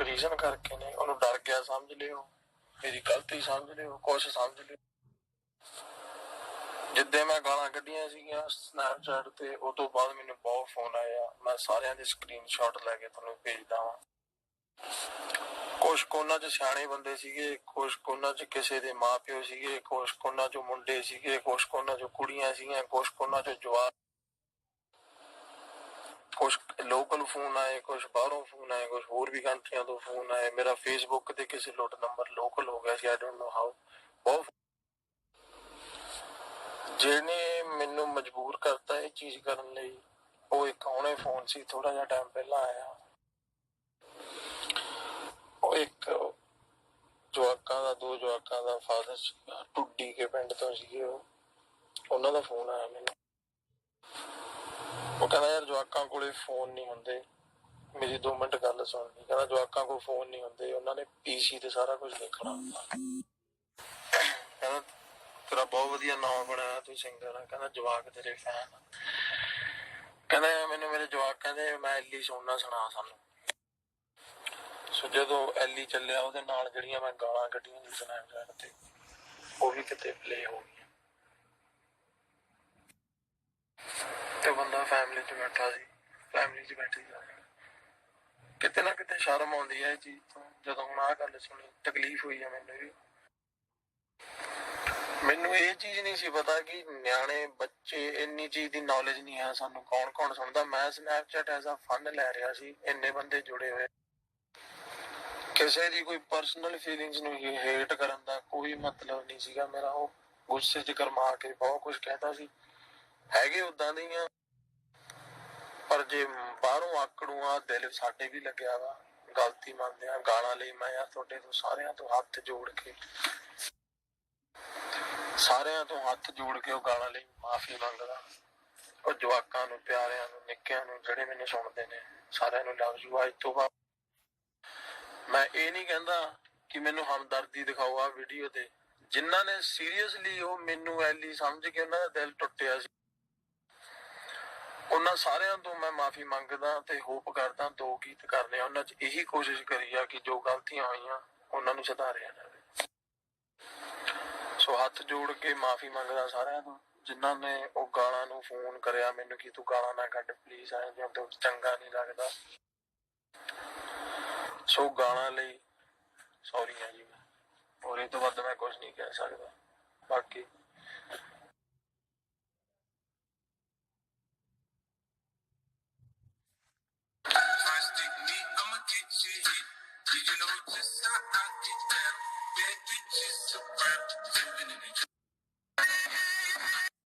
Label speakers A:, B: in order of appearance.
A: Reason ਕਰਕੇ ਨੇ, ਉਹਨੂੰ ਡਰ ਗਿਆ, ਸਮਝ ਲਿਓ। ਮੇਰੀ ਗਲਤੀ ਸਮਝ ਲਿਓ, ਕੁਛ ਸਮਝ ਲਿਓ। ਜਿੱਦੇ ਮੈਂ ਗਾਲਾਂ ਕੱਢੀਆਂ ਸੀਗੀਆਂ ਸਨੈਪਚੈਟ ਤੇ ਉਹ ਤੋਂ ਬਾਅਦ ਮੈਨੂੰ ਬਹੁਤ ਫੋਨ ਆਇਆ। ਮੈਂ ਸਾਰਿਆਂ ਦੇ ਸਕਰੀਨਸ਼ਾਟ ਲੈ ਕੇ ਤੁਹਾਨੂੰ ਭੇਜਦਾ ਹਾਂ ਕੁਝ ਕੋਨਾ ਚ ਸਿਆਣੇ ਬੰਦੇ ਸੀਗੇ ਕੁਝ ਕੋਨਾ ਚ ਕਿਸੇ ਦੇ ਮਾਪਿਓ ਸੀਗੇ ਕੁਝ ਕੋਨਾ ਚ ਮੁੰਡੇ ਸੀਗੇ ਕੁਝ ਕੋਨਾ ਚ ਕੁੜੀਆਂ ਸੀਗੀਆਂ ਕੁਝ ਕੋਨਾ ਚ ਜਵਾਨ ਕੁਝ ਲੋਕਲ ਫੋਨ ਆਏ ਕੁਝ ਬਾਹਰੋਂ ਫੋਨ ਆਏ ਕੁਝ ਹੋਰ ਵੀ ਕੰਟਰੀਆਂ ਤੋਂ ਫੋਨ ਆਏ। ਮੇਰਾ ਫੇਸਬੁੱਕ ਤੇ ਕਿਸੇ ਲੋਟ ਨੰਬਰ ਲੋਕਲ ਹੋ ਗਿਆ ਸੀ ਆਈ ਡੋਨਟ ਨੋ ਹਾਊ ਬਹੁਤ ਜਿਹਨੇ ਮੈਨੂੰ ਮਜਬੂਰ ਕਰਤਾ ਇਹ ਚੀਜ਼ ਕਰਨ ਲਈ, ਉਹ ਇੱਕ ਹੁਣੇ ਫੋਨ ਸੀ ਥੋੜਾ ਜਿਹਾ ਟਾਈਮ ਪਹਿਲਾਂ ਆਇਆ। ਉਹ ਇੱਕ ਜਵਾਕਾਂ ਦਾ, ਦੋ ਜਵਾਕਾਂ ਦਾ ਫਾਦਰ ਟੁੱਡੀ ਕੇ ਪਿੰਡ ਤੋਂ ਸੀਗੇ ਉਹ। ਉਹਨਾਂ ਦਾ ਫੋਨ ਆਇਆ ਮੈਨੂੰ। ਉਹ ਕਹਿੰਦਾ ਯਾਰ ਜਵਾਕਾਂ ਕੋਲੇ ਫੋਨ ਨਹੀਂ ਹੁੰਦੇ। ਮੇਰੀ 2 ਮਿੰਟ ਗੱਲ ਸੁਣਨੀ ਕਹਿੰਦਾ ਜਵਾਕਾਂ ਕੋਲ ਫੋਨ ਨਹੀਂ ਹੁੰਦੇ। ਉਹਨਾਂ ਨੇ ਪੀਸੀ ਤੇ ਸਾਰਾ ਕੁਝ ਦੇਖਣਾ ਹੁੰਦਾ। ਕਹਿੰਦਾ, ਤੇਰਾ ਬਹੁਤ ਵਧੀਆ ਨਾਮ ਬਣਾਇਆ ਤੂੰ ਸਿੰਗਰ ਆ। ਕਹਿੰਦਾ, ਜਵਾਕ ਤੇਰੇ ਫੈਨ ਕਹਿੰਦਾ, ਮੈਨੂੰ ਮੇਰੇ ਜਵਾਕ ਕਹਿੰਦੇ ਮੈਂ ਐਲੀ ਸੁਣਨਾ ਸੁਣਾ ਸਾਨੂੰ। ਸੋ ਜਦੋਂ ਐਲੀ ਚੱਲਿਆ, ਉਹਦੇ ਨਾਲ ਜਿਹੜੀਆਂ ਮੈਂ ਗਾਲਾਂ ਕੱਢੀਆਂ ਸੀ ਸਨੈਪਚੈਟ ਤੇ, ਉਹ ਵੀ ਕਿਤੇ ਪਲੇ ਹੋ ਗਈਆਂ ਤੇ ਬੰਦਾ ਫੈਮਿਲੀ 'ਚ ਬੈਠਾ ਸੀ ਫੈਮਿਲੀ 'ਚ ਬੈਠੀ ਜਾ ਕਿਤੇ ਨਾ ਕਿਤੇ ਸ਼ਰਮ ਆਉਂਦੀ ਹੈ ਇਹ ਚੀਜ਼ ਤੋਂ, ਜਦੋਂ ਹੁਣ ਆਹ ਗੱਲ ਸੁਣੀ, ਤਕਲੀਫ ਹੋਈ ਹੈ ਮੈਨੂੰ ਵੀ। ਮੈਨੂੰ ਇਹ ਚੀਜ਼ ਨਹੀਂ ਸੀ ਪਤਾ ਕਿ ਨਿਆਣੇ, ਬੱਚੇ, ਇੰਨੀ ਚੀਜ਼ ਦੀ ਨੌਲੇਜ ਨਹੀਂ ਹੈ ਸਾਨੂੰ ਕੌਣ ਕੌਣ ਸੁਣਦਾ। ਮੈਂ ਸਨੈਪਚੈਟ ਐਜ਼ ਅ ਫਨ ਲੈ ਰਿਹਾ ਸੀ, ਇੰਨੇ ਬੰਦੇ ਜੁੜੇ ਹੋਏ। ਕਿਸੇ ਦੀ ਕੋਈ ਪਰਸਨਲ ਫੀਲਿੰਗਸ ਨੂੰ ਹੇਟ ਕਰਨ ਦਾ ਕੋਈ ਮਤਲਬ ਨਹੀਂ ਸੀਗਾ ਮੇਰਾ। ਉਹ ਗੁੱਸੇ 'ਚ ਕਰਮਾ ਕੇ ਬਹੁਤ ਕੁਝ ਕਹਿਤਾ ਸੀ। ਹੈਗੇ ਉਦਾਂ ਦੇ ਹੀ ਆ। ਪਰ ਜੇ ਬਾਹਰੋਂ ਆਕੜੂ ਆ ਦਿਲ ਸਾਡੇ ਵੀ ਲੱਗਿਆ ਵਾ, ਗਲਤੀ ਮੰਨਦੇ ਆ ਗਾਲਾਂ ਲਈ ਮੈਂ ਆ ਤੁਹਾਡੇ ਤੋਂ, ਸਾਰਿਆਂ ਤੋਂ ਹੱਥ ਜੋੜ ਕੇ। ਸਾਰਿਆਂ ਤੋਂ ਹੱਥ ਜੋੜ ਕੇ ਉਹ ਗਾਲਾਂ ਲਈ ਮਾਫੀ ਮੰਗਦਾ। ਉਹ ਜਵਾਕਾਂ ਨੂੰ, ਪਿਆਰਿਆਂ ਨੂੰ, ਨਿੱਕਿਆਂ ਨੂੰ ਜਿਹੜੇ ਮੈਨੂੰ ਸੁਣਦੇ ਨੇ, ਸਾਰਿਆਂ ਨੂੰ ਲਵ ਯੂ ਅੱਜ ਤੋਂ ਬਾਅਦ। ਮੈਂ ਇਹ ਨਹੀਂ ਕਹਿੰਦਾ ਕਿ ਮੈਨੂੰ ਹਮਦਰਦੀ ਦਿਖਾਓ ਆ ਵੀਡੀਓ ਤੇ। ਜਿਨ੍ਹਾਂ ਨੇ ਸੀਰੀਅਸਲੀ ਉਹ ਮੈਨੂੰ ਐਲੀ ਸਮਝ ਕੇ ਉਹਨਾਂ ਦਾ ਦਿਲ ਟੁੱਟਿਆ ਸੀ। ਉਹਨਾਂ ਸਾਰਿਆਂ ਤੋਂ ਮੈਂ ਮਾਫੀ ਮੰਗਦਾ ਤੇ ਹੋਪ ਕਰਦਾ ਦੋ ਗੀਤ ਕਰਨੇ ਉਹਨਾਂ 'ਚ ਇਹੀ ਕੋਸ਼ਿਸ਼ ਕਰੀ ਆ ਕਿ ਜੋ ਗਲਤੀਆਂ ਹੋਈਆਂ, ਉਹਨਾਂ ਨੂੰ ਸੁਧਾਰਿਆ ਜਾਵੇ। ਸੋ ਹੱਥ ਜੋੜ ਕੇ ਮਾਫੀ ਮੰਗਦਾ ਸਾਰਿਆਂ ਤੋਂ ਜਿਨ੍ਹਾਂ ਨੇ ਉਹ ਗਾਲਾਂ ਨੂੰ ਫੋਨ ਕਰਿਆ ਮੈਨੂੰ ਕਿ ਤੂੰ ਗਾਲਾਂ ਨਾ ਕੱਢ ਪਲੀਜ਼ ਐਂ ਜਿਹਾ ਤੂੰ ਚੰਗਾ ਨਹੀਂ ਲੱਗਦਾ। ਸੋ ਗਾਲਾਂ ਲਈ ਸੌਰੀ ਆ ਜੀ ਮੈਂ। ਇਹ ਤੋਂ ਵੱਧ ਮੈਂ ਕੁਝ ਨਹੀਂ ਕਹਿ ਸਕਦਾ। ਬਾਕੀ